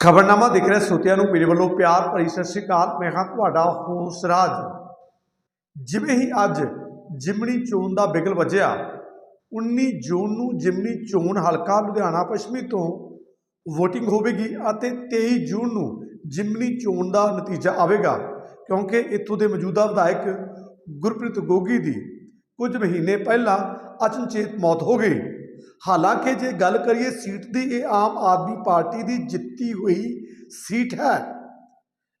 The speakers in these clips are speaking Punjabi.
ਖਬਰਨਾਮਾ ਦੇਖ ਰਹੇ ਸੋਤਿਆਂ ਨੂੰ ਮੇਰੇ ਵੱਲੋਂ ਪਿਆਰ ਭਰੀ ਸਤਿ ਸ਼੍ਰੀ ਅਕਾਲ। ਮੈਂ ਹਾਂ ਤੁਹਾਡਾ ਹੋਸ ਰਾਜ। ਜਿਵੇਂ ਹੀ ਅੱਜ ਜਿਮਣੀ ਚੋਣ ਦਾ ਬਿਗਲ ਵੱਜਿਆ 19 ਜੂਨ ਨੂੰ ਜਿਮਣੀ ਚੋਣ ਹਲਕਾ ਲੁਧਿਆਣਾ ਪੱਛਮੀ ਤੋਂ VOTING ਹੋਵੇਗੀ ਅਤੇ 23 ਜੂਨ ਨੂੰ ਜਿਮਣੀ ਚੋਣ ਦਾ ਨਤੀਜਾ ਆਵੇਗਾ, ਕਿਉਂਕਿ ਇੱਥੋਂ ਦੇ ਮੌਜੂਦਾ ਵਿਧਾਇਕ ਗੁਰਪ੍ਰੀਤ ਗੋਗੀ ਦੀ ਕੁਝ ਮਹੀਨੇ ਪਹਿਲਾਂ ਅਚਨਚੇਤ ਮੌਤ ਹੋ ਗਈ। ਹਾਲਾਂਕਿ ਜੇ ਗੱਲ ਕਰੀਏ ਸੀਟ ਦੀ, ਇਹ ਆਮ ਆਦਮੀ ਪਾਰਟੀ ਦੀ ਜਿੱਤੀ ਹੋਈ ਸੀਟ ਹੈ।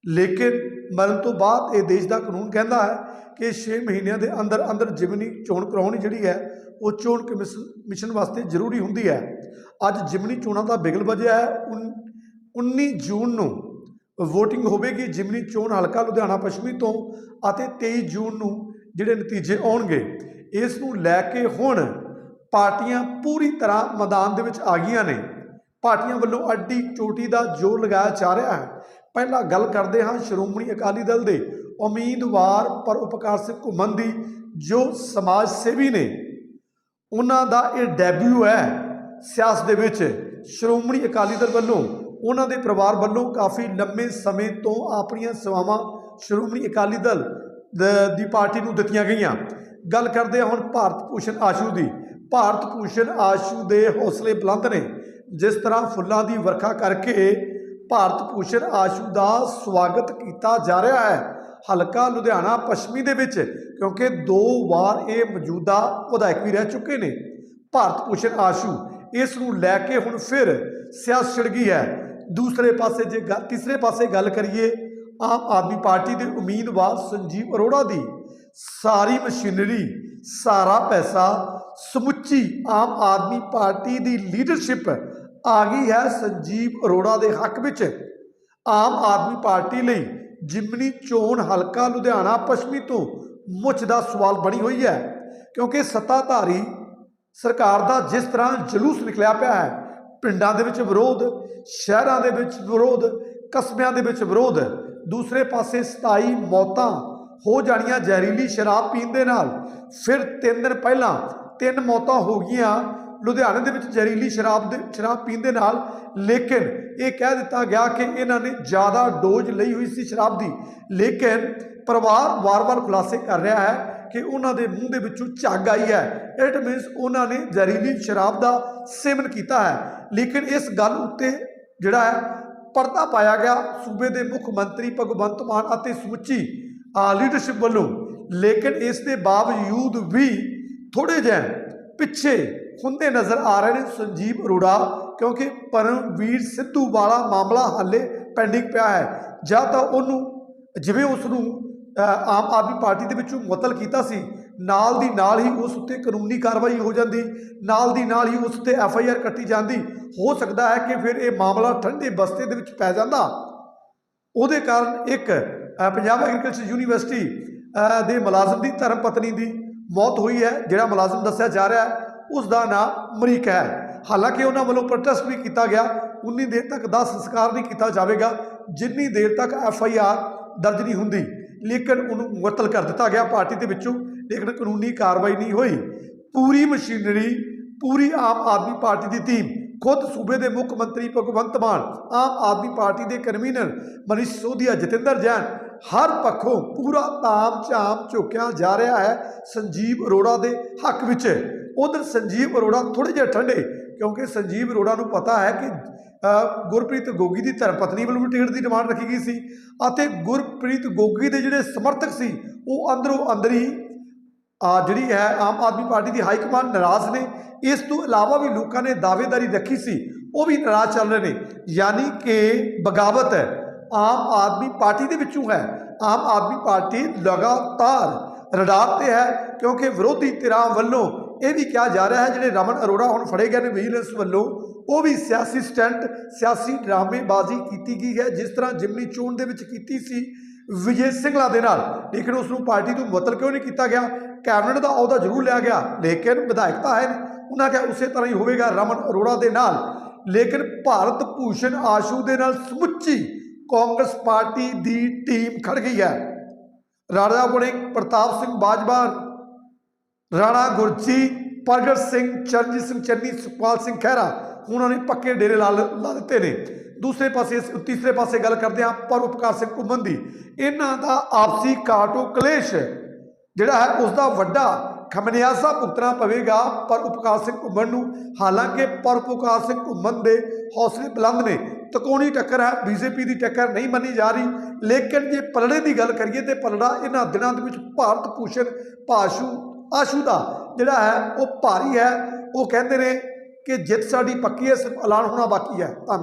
ਲੇਕਿਨ ਮਰਨ ਤੋਂ ਬਾਅਦ ਇਹ ਦੇਸ਼ ਦਾ ਕਾਨੂੰਨ ਕਹਿੰਦਾ ਹੈ ਕਿ 6 ਮਹੀਨਿਆਂ ਦੇ ਅੰਦਰ ਅੰਦਰ ਜਿਮਨੀ ਚੋਣ ਕਰਾਉਣੀ ਜਿਹੜੀ ਹੈ, ਉਹ ਚੋਣ ਕਮਿਸ਼ਨ ਮਿਸ਼ਨ ਵਾਸਤੇ ਜ਼ਰੂਰੀ ਹੁੰਦੀ ਹੈ। ਅੱਜ ਜਿਮਨੀ ਚੋਣਾਂ ਦਾ ਬਿਗਲ ਵਜਿਆ ਹੈ। ਉਨ- 19 ਜੂਨ ਨੂੰ VOTING ਹੋਵੇਗੀ ਜਿਮਨੀ ਚੋਣ ਹਲਕਾ ਲੁਧਿਆਣਾ ਪੱਛਮੀ ਤੋਂ ਅਤੇ 23 ਜੂਨ ਨੂੰ ਜਿਹੜੇ ਨਤੀਜੇ ਆਉਣਗੇ, ਇਸ ਨੂੰ ਲੈ ਕੇ ਹੁਣ ਪਾਰਟੀਆਂ ਪੂਰੀ ਤਰ੍ਹਾਂ ਮੈਦਾਨ ਦੇ ਵਿੱਚ ਆ ਗਈਆਂ ਨੇ। ਪਾਰਟੀਆਂ ਵੱਲੋਂ ਅੱਡੀ ਚੋਟੀ ਦਾ ਜ਼ੋਰ ਲਗਾਇਆ ਜਾ ਰਿਹਾ ਹੈ। ਪਹਿਲਾਂ ਗੱਲ ਕਰਦੇ ਹਾਂ ਸ਼੍ਰੋਮਣੀ ਅਕਾਲੀ ਦਲ ਦੇ ਉਮੀਦਵਾਰ ਪਰਉਪਕਾਰ ਸਿੰਘ ਘੁੰਮਣ ਦੀ, ਜੋ ਸਮਾਜ ਸੇਵੀ ਨੇ। ਉਹਨਾਂ ਦਾ ਇਹ ਡੈਬਿਊ ਹੈ ਸਿਆਸਤ ਦੇ ਵਿੱਚ। ਸ਼੍ਰੋਮਣੀ ਅਕਾਲੀ ਦਲ ਵੱਲੋਂ ਉਹਨਾਂ ਦੇ ਪਰਿਵਾਰ ਵੱਲੋਂ ਕਾਫੀ ਲੰਮੇ ਸਮੇਂ ਤੋਂ ਆਪਣੀਆਂ ਸੇਵਾਵਾਂ ਸ਼੍ਰੋਮਣੀ ਅਕਾਲੀ ਦਲ ਦੀ ਪਾਰਟੀ ਨੂੰ ਦਿੱਤੀਆਂ ਗਈਆਂ। ਗੱਲ ਕਰਦੇ ਹਾਂ ਹੁਣ ਭਾਰਤ ਭੂਸ਼ਣ ਆਸ਼ੂ ਦੀ। ਭਾਰਤ ਭੂਸ਼ਣ ਆਸ਼ੂ ਦੇ ਹੌਸਲੇ ਬੁਲੰਦ ਨੇ, ਜਿਸ ਤਰ੍ਹਾਂ ਫੁੱਲਾਂ ਦੀ ਵਰਖਾ ਕਰਕੇ ਭਾਰਤ ਭੂਸ਼ਣ ਆਸ਼ੂ ਦਾ ਸਵਾਗਤ ਕੀਤਾ ਜਾ ਰਿਹਾ ਹੈ। ਹਲਕਾ ਲੁਧਿਆਣਾ ਪੱਛਮੀ ਦੇ ਵਿੱਚ, ਕਿਉਂਕਿ ਦੋ ਵਾਰ ਇਹ ਮੌਜੂਦਾ ਵਿਧਾਇਕ ਵੀ ਰਹਿ ਚੁੱਕੇ ਨੇ। ਭਾਰਤ ਭੂਸ਼ਣ ਆਸ਼ੂ ਇਸ ਨੂੰ ਲੈ ਕੇ ਹੁਣ ਫਿਰ ਸਿਆਸਤ ਛਿੜ ਗਈ ਹੈ। ਦੂਸਰੇ ਪਾਸੇ ਜੇ ਗੱਲ, ਤੀਸਰੇ ਪਾਸੇ ਗੱਲ ਕਰੀਏ, ਆਮ ਆਦਮੀ ਪਾਰਟੀ ਦੇ ਉਮੀਦਵਾਰ ਸੰਜੀਵ ਅਰੋੜਾ ਦੀ ਸਾਰੀ ਮਸ਼ੀਨਰੀ ਸਾਰਾ ਪੈਸਾ ਸਮੁੱਚੀ ਆਮ ਆਦਮੀ ਪਾਰਟੀ ਦੀ ਲੀਡਰਸ਼ਿਪ ਆ ਗਈ ਹੈ ਸੰਜੀਵ ਅਰੋੜਾ ਦੇ ਹੱਕ ਵਿੱਚ। ਆਮ ਆਦਮੀ ਪਾਰਟੀ ਲਈ ਜਿਮਨੀ ਚੋਣ ਹਲਕਾ ਲੁਧਿਆਣਾ ਪੱਛਮੀ ਤੋਂ ਮੁੱਛ ਦਾ ਸਵਾਲ ਬਣੀ ਹੋਈ ਹੈ, ਕਿਉਂਕਿ ਸੱਤਾਧਾਰੀ ਸਰਕਾਰ ਦਾ ਜਿਸ ਤਰ੍ਹਾਂ ਜਲੂਸ ਨਿਕਲਿਆ ਪਿਆ ਹੈ, ਪਿੰਡਾਂ ਦੇ ਵਿੱਚ ਵਿਰੋਧ, ਸ਼ਹਿਰਾਂ ਦੇ ਵਿੱਚ ਵਿਰੋਧ, ਕਸਬਿਆਂ ਦੇ ਵਿੱਚ ਵਿਰੋਧ, ਦੂਸਰੇ ਪਾਸੇ 27 ਮੌਤਾਂ ਹੋ ਜਾਣੀਆਂ ਜ਼ਹਿਰੀਲੀ ਸ਼ਰਾਬ ਪੀਣ ਦੇ ਨਾਲ। ਫਿਰ 3 ਦਿਨ ਪਹਿਲਾਂ ਤਿੰਨ ਮੌਤਾਂ ਹੋ ਗਈਆਂ ਲੁਧਿਆਣੇ ਦੇ ਵਿੱਚ ਜ਼ਹਿਰੀਲੀ ਸ਼ਰਾਬ ਦੇ, ਸ਼ਰਾਬ ਪੀਣ ਦੇ ਨਾਲ। ਲੇਕਿਨ ਇਹ ਕਹਿ ਦਿੱਤਾ ਗਿਆ ਕਿ ਇਹਨਾਂ ਨੇ ਜ਼ਿਆਦਾ ਡੋਜ਼ ਲਈ ਹੋਈ ਸੀ ਸ਼ਰਾਬ ਦੀ। ਲੇਕਿਨ ਪਰਿਵਾਰ ਵਾਰ-ਵਾਰ ਖੁਲਾਸੇ ਕਰ ਰਿਹਾ ਹੈ ਕਿ ਉਹਨਾਂ ਦੇ ਮੂੰਹ ਦੇ ਵਿੱਚੋਂ ਝੱਗ ਆਈ ਹੈ। ਇਟ ਮੀਨਸ ਉਹਨਾਂ ਨੇ ਜ਼ਹਿਰੀਲੀ ਸ਼ਰਾਬ ਦਾ ਸੇਵਨ ਕੀਤਾ ਹੈ। ਲੇਕਿਨ ਇਸ ਗੱਲ ਉੱਤੇ ਜਿਹੜਾ ਹੈ ਪਰਦਾ ਪਾਇਆ ਗਿਆ। ਸੂਬੇ ਦੇ ਮੁੱਖ ਮੰਤਰੀ ਭਗਵੰਤ ਮਾਨ ਅਤੇ ਸਮੁੱਚੀ ਲੀਡਰਸ਼ਿਪ ਵੱਲੋਂ, ਲੇਕਿਨ ਇਸ ਦੇ ਬਾਵਜੂਦ ਵੀ ਥੋੜੇ ਜਿਹੇ ਪਿੱਛੇ ਹੁੰਦੇ ਨਜ਼ਰ ਆ ਰਹੇ ਨੇ ਸੰਜੀਵ ਅਰੋੜਾ, ਕਿਉਂਕਿ ਪਰਮਵੀਰ ਸਿੱਧੂ ਵਾਲਾ ਮਾਮਲਾ ਹਾਲੇ ਪੈਂਡਿੰਗ ਪਿਆ ਹੈ। ਜਾਂ ਤਾਂ ਉਹਨੂੰ, ਜਿਵੇਂ ਉਸ ਨੂੰ ਆਮ ਆਦਮੀ ਪਾਰਟੀ ਦੇ ਵਿੱਚੋਂ ਮੁਅੱਤਲ ਕੀਤਾ ਸੀ, ਨਾਲ ਦੀ ਨਾਲ ਹੀ ਉਸ ਉੱਤੇ ਕਾਨੂੰਨੀ ਕਾਰਵਾਈ ਹੋ ਜਾਂਦੀ, ਨਾਲ ਦੀ ਨਾਲ ਹੀ ਉਸ ਉੱਤੇ ਐਫ ਆਈ ਆਰ ਕੱਟੀ ਜਾਂਦੀ। ਹੋ ਸਕਦਾ ਹੈ ਕਿ ਫਿਰ ਇਹ ਮਾਮਲਾ ਠੰਡੇ ਬਸਤੇ ਦੇ ਵਿੱਚ ਪੈ ਜਾਂਦਾ। ਉਹਦੇ ਕਾਰਨ ਇੱਕ ਪੰਜਾਬ ਐਗਰੀਕਲਚਰ ਯੂਨੀਵਰਸਿਟੀ ਦੇ ਮੁਲਾਜ਼ਮ ਦੀ ਧਰਮ ਪਤਨੀ ਦੀ ਮੌਤ ਹੋਈ ਹੈ, ਜਿਹੜਾ ਮੁਲਾਜ਼ਮ ਦੱਸਿਆ ਜਾ ਰਿਹਾ ਹੈ ਉਸ ਦਾ ਨਾਮ ਮਰੀਕ ਹੈ। ਹਾਲਾਂਕਿ ਉਹਨਾਂ ਵੱਲੋਂ ਪ੍ਰੋਟੈਸਟ ਵੀ ਕੀਤਾ ਗਿਆ, ਉਨੀ ਦੇਰ ਤੱਕ ਦਾ ਸੰਸਕਾਰ ਨਹੀਂ ਕੀਤਾ ਜਾਵੇਗਾ, ਜਿੰਨੀ ਦੇਰ ਤੱਕ ਐਫ ਆਈ ਆਰ ਦਰਜ ਨਹੀਂ ਹੁੰਦੀ। ਲੇਕਿਨ ਉਹਨੂੰ ਮੁਅੱਤਲ ਕਰ ਦਿੱਤਾ ਗਿਆ, ਪਾਰਟੀ ਦੇ ਵਿੱਚੋਂ, ਲੇਕਿਨ ਕਾਨੂੰਨੀ ਕਾਰਵਾਈ ਨਹੀਂ ਹੋਈ। ਪੂਰੀ ਮਸ਼ੀਨਰੀ, ਪੂਰੀ ਆਮ ਆਦਮੀ ਪਾਰਟੀ ਦੀ ਟੀਮ ਖੁਦ ਸੂਬੇ ਦੇ ਮੁੱਖ ਮੰਤਰੀ ਭਗਵੰਤ ਮਾਨ, ਆਮ ਆਦਮੀ ਪਾਰਟੀ ਦੇ ਕਨਵੀਨਰ ਮਨੀਸ਼ ਸੋਧੀਆ, ਜਤਿੰਦਰ ਜੈਨ, ਹਰ ਪੱਖੋਂ ਪੂਰਾ ਤਾਮ ਝਾਮ ਝੁਕਿਆ ਜਾ ਰਿਹਾ ਹੈ ਸੰਜੀਵ ਅਰੋੜਾ ਦੇ ਹੱਕ ਵਿੱਚ। ਉਧਰ ਸੰਜੀਵ ਅਰੋੜਾ ਥੋੜੇ ਜਿਹਾ ਠੰਡੇ, ਕਿਉਂਕਿ ਸੰਜੀਵ ਅਰੋੜਾ ਨੂੰ ਪਤਾ ਹੈ ਕਿ ਗੁਰਪ੍ਰੀਤ ਗੋਗੀ ਦੀ ਧਰਮ ਪਤਨੀ ਵੱਲੋਂ ਵੀ ਟਿਕਟ ਦੀ ਡਿਮਾਂਡ ਰੱਖੀ ਗਈ ਸੀ ਅਤੇ ਗੁਰਪ੍ਰੀਤ ਗੋਗੀ ਦੇ ਜਿਹੜੇ ਸਮਰਥਕ ਸੀ, ਉਹ ਅੰਦਰੋਂ ਅੰਦਰ ਹੀ ਜਿਹੜੀ ਹੈ ਆਮ ਆਦਮੀ ਪਾਰਟੀ ਦੀ ਹਾਈ ਕਮਾਂਡ ਨਾਰਾਜ਼ ਨੇ, ਇਸ ਤੋਂ ਇਲਾਵਾ ਵੀ ਲੋਕਾਂ ਨੇ ਦਾਅਵੇਦਾਰੀ ਰੱਖੀ ਸੀ, ਉਹ ਵੀ ਨਾਰਾਜ਼ ਚੱਲ ਰਹੇ ਨੇ। ਯਾਨੀ ਕਿ ਬਗਾਵਤ ਹੈ, ਆਮ ਆਦਮੀ ਪਾਰਟੀ ਦੇ ਵਿੱਚੋਂ ਹੈ, ਆਮ ਆਦਮੀ ਪਾਰਟੀ ਲਗਾਤਾਰ ਰਡਾਰ ਤੇ ਹੈ, ਕਿਉਂਕਿ ਵਿਰੋਧੀ ਧਿਰਾਂ ਵੱਲੋਂ ਇਹ ਵੀ ਕਿਹਾ ਜਾ ਰਿਹਾ ਹੈ, ਜਿਹੜੇ ਰਮਨ ਅਰੋੜਾ ਹੁਣ ਫੜੇ ਗਏ ਨੇ ਵਿਜੀਲੈਂਸ ਵੱਲੋਂ, ਉਹ ਵੀ ਸਿਆਸੀ ਸਟੰਟ, ਸਿਆਸੀ ਡਰਾਮੇਬਾਜ਼ੀ ਕੀਤੀ ਗਈ ਹੈ, ਜਿਸ ਤਰ੍ਹਾਂ ਜਿਮਨੀ ਚੋਣ ਦੇ ਵਿੱਚ ਕੀਤੀ ਸੀ ਵਿਜੇ ਸਿੰਘਲਾ ਦੇ ਨਾਲ। ਲੇਕਿਨ ਉਸ ਨੂੰ ਪਾਰਟੀ ਤੋਂ ਮੁਅੱਤਲ ਕਿਉਂ ਨਹੀਂ ਕੀਤਾ ਗਿਆ? ਕੈਬਨਿਟ ਦਾ ਅਹੁਦਾ ਜ਼ਰੂਰ ਲਿਆ ਗਿਆ। ਲੇਕਿਨ ਵਿਧਾਇਕ ਤਾਂ ਹੈ ਨਹੀਂ। ਉਹਨਾਂ ਕਿਹਾ ਉਸੇ ਤਰ੍ਹਾਂ ਹੀ ਹੋਵੇਗਾ ਰਮਨ ਅਰੋੜਾ ਦੇ ਨਾਲ। ਲੇਕਿਨ ਭਾਰਤ ਭੂਸ਼ਣ ਆਸ਼ੂ ਦੇ ਨਾਲ ਸਮੁੱਚੀ ਕਾਂਗਰਸ ਪਾਰਟੀ ਦੀ ਟੀਮ ਖੜ ਗਈ ਹੈ। ਰਾਜਾ ਵੜਿੰਗ ਪ੍ਰਤਾਪ ਸਿੰਘ ਬਾਜਵਾ, ਰਾਣਾ ਗੁਰਜੀ ਪ੍ਰਗਟ ਸਿੰਘ, ਚਰਨਜੀਤ ਸਿੰਘ, ਚੰਨੀ, ਸੁਖਪਾਲ ਸਿੰਘ ਖਹਿਰਾ, ਉਹਨਾਂ ਨੇ ਪੱਕੇ ਡੇਰੇ ਲਾ ਲਾ ਦਿੱਤੇ ਨੇ। ਦੂਸਰੇ ਪਾਸੇ ਤੀਸਰੇ ਪਾਸੇ ਗੱਲ ਕਰਦੇ ਹਾਂ ਪਰ ਉਪਕਾਰ ਸਿੰਘ ਘੁੰਮਣ ਦੀ। ਇਹਨਾਂ ਦਾ ਆਪਸੀ ਕਾਟੋ ਕਲੇਸ਼ ਜਿਹੜਾ ਹੈ ਉਸ ਦਾ ਵੱਡਾ ਖਮਨਿਆਸਾ ਭੁਗਤਣਾ ਪਵੇਗਾ ਪਰ ਉਪਕਾਰ ਸਿੰਘ ਘੁੰਮਣ ਨੂੰ। ਹਾਲਾਂਕਿ ਪਰ ਉਪਕਾਰ ਸਿੰਘ ਘੁੰਮਣ ਦੇ ਹੌਸਲੇ ਬੁਲੰਦ ਨੇ। ਤਕੋਣੀ ਟੱਕਰ ਹੈ ਬੀਜੇਪੀ ਦੀ ਟੱਕਰ ਨਹੀਂ ਮੰਨੀ ਜਾ ਰਹੀ। ਲੇਕਿਨ ਜੇ ਪਲੜੇ ਦੀ ਗੱਲ ਕਰੀਏ ਤੇ ਪਲੜਾ ਇਹਨਾਂ ਦਿਨਾਂ ਦੇ ਵਿੱਚ ਭਾਰਤ ਭੂਸ਼ਣ ਭਾਸ਼ੂ, ਆਸ਼ੂ ਦਾ ਜਿਹੜਾ ਹੈ, ਉਹ ਭਾਰੀ ਹੈ। ਉਹ ਕਹਿੰਦੇ ਨੇ ਕਿ ਜਿੱਤ ਸਾਡੀ ਪੱਕੀ ਹੈ, ਸਿਰਫ ਐਲਾਨ ਹੋਣਾ ਬਾਕੀ ਹੈ। ਧੰਨਵਾਦ।